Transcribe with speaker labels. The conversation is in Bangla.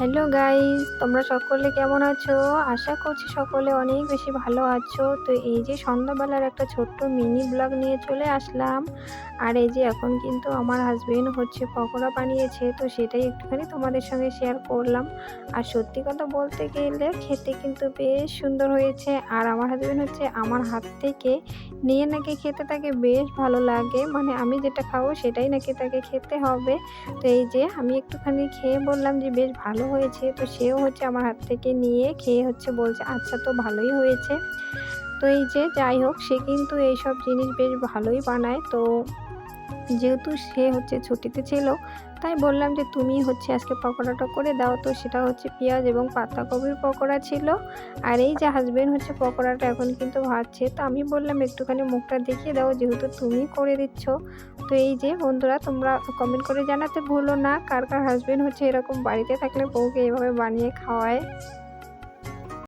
Speaker 1: হ্যালো গাইস, তোমরা সকলে কেমন আছো? আশা করছি সকলে অনেক বেশি ভালো আছো। তো এই যে সন্ধ্যাবেলার একটা ছোট্ট মিনি ব্লগ নিয়ে চলে আসলাম। আর এই যে এখন কিন্তু আমার হাজবেন্ড হচ্ছে পকোড়া বানিয়েছে, তো সেটাই একটুখানি তোমাদের সঙ্গে শেয়ার করলাম। আর সত্যি কথা বলতে গেলে খেতে কিন্তু বেশ সুন্দর হয়েছে। আর আমার হাজবেন্ড হচ্ছে আমার হাত থেকে নিয়ে নাকি খেতে তাকে বেশ ভালো লাগে। মানে আমি যেটা খাব সেটাই নাকি তাকে খেতে হবে। তো এই যে আমি একটুখানি খেয়ে বললাম যে বেশ ভালো হয়েছে, তো সেও হচ্ছে আমার হাত থেকে নিয়ে খেয়ে হচ্ছে বলছে আচ্ছা তো ভালোই হয়েছে। তো এই যে, যাই হোক, সে কিন্তু এইসব জিনিস বেশ ভালোই বানায়। তো যেহেতু সে হচ্ছে ছুটিতে ছিল, তাই বললাম যে তুমি হচ্ছে আজকে পকোড়াটা করে দাও। তো সেটা হচ্ছে পেঁয়াজ এবং পাতাকপির পকোড়া ছিল। আর এই যে হাজবেন্ড হচ্ছে পকোড়াটা এখন কিন্তু ভাজছে। তো আমি বললাম, একটুখানি মুখটা দেখিয়ে দাও, যেহেতু তুমি করে দিচ্ছ। তো এই যে বন্ধুরা, তোমরা কমেন্ট করে জানাতে ভুলো না। কার কার হাজবেন্ড হচ্ছে এরকম বাড়িতে থাকলে বউকে এভাবে বানিয়ে খাওয়ায়?